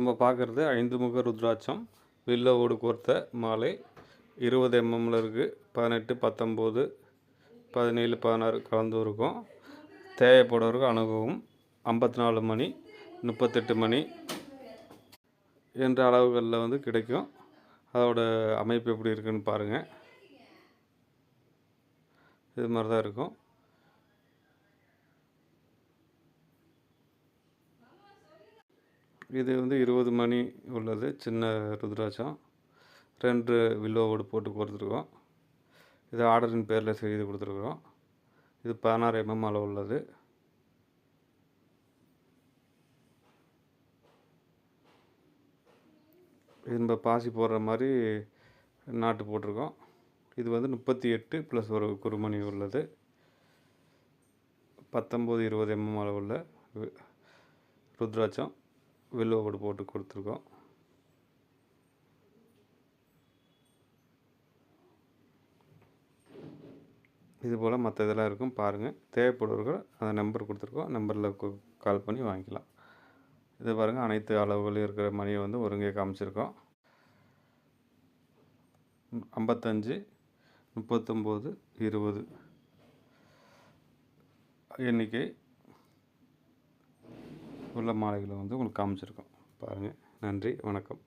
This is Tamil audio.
நம்ம பார்க்குறது ஐந்து முக ருத்ராட்சம் வில்லவோடு ஓடு கோர்த்த மாலை இருபது எம்எம்மில் இருக்குது பதினெட்டு பத்தொம்போது பதினேழு பதினாறு கலந்து இருக்கும் தேவைப்படுவர்கள் அணுகவும் ஐம்பத்தி நாலு மணி முப்பத்தெட்டு மணி என்ற அளவுகளில் வந்து கிடைக்கும். அதோட அமைப்பு எப்படி இருக்குன்னு பாருங்கள் இது மாதிரி தான் இருக்கும். இது வந்து இருபது மணி உள்ளது சின்ன ருத்ராட்சம். ரெண்டு வில்லோவோடு போட்டு கொடுத்துருக்கோம் இது ஆர்டரின் பேரில் செய்து கொடுத்துருக்குறோம். இது பதினாறு எம்எம் அளவு உள்ளது. இது நம்ம பாசி போடுற மாதிரி நாட்டு போட்டிருக்கோம். இது வந்து முப்பத்தி எட்டு ப்ளஸ் ஒரு குறுமணி உள்ளது. பத்தொம்போது இருபது எம்எம் அளவுள்ள ருத்ராட்சம். ருத்ராட்சம் வில்லுவோடு போட்டு கொடுத்துருக்கோம். இது போல் மற்ற இதெல்லாம் இருக்கும் பாருங்கள் தேவைப்படுவர்கள் அந்த நம்பர் கொடுத்துருக்கோம். நம்பரில் கால் பண்ணி வாங்கிக்கலாம். இது பாருங்கள் அனைத்து அளவுகளும் இருக்கிற மணியை வந்து ஒருங்கே காமிச்சிருக்கோம். ஐம்பத்தஞ்சு முப்பத்தொம்போது இருபது. எண்ணிக்கை உள்ள மாலைகளை வந்து உங்களுக்கு காமிச்சிருக்கோம். பாருங்கள் நன்றி. வணக்கம்.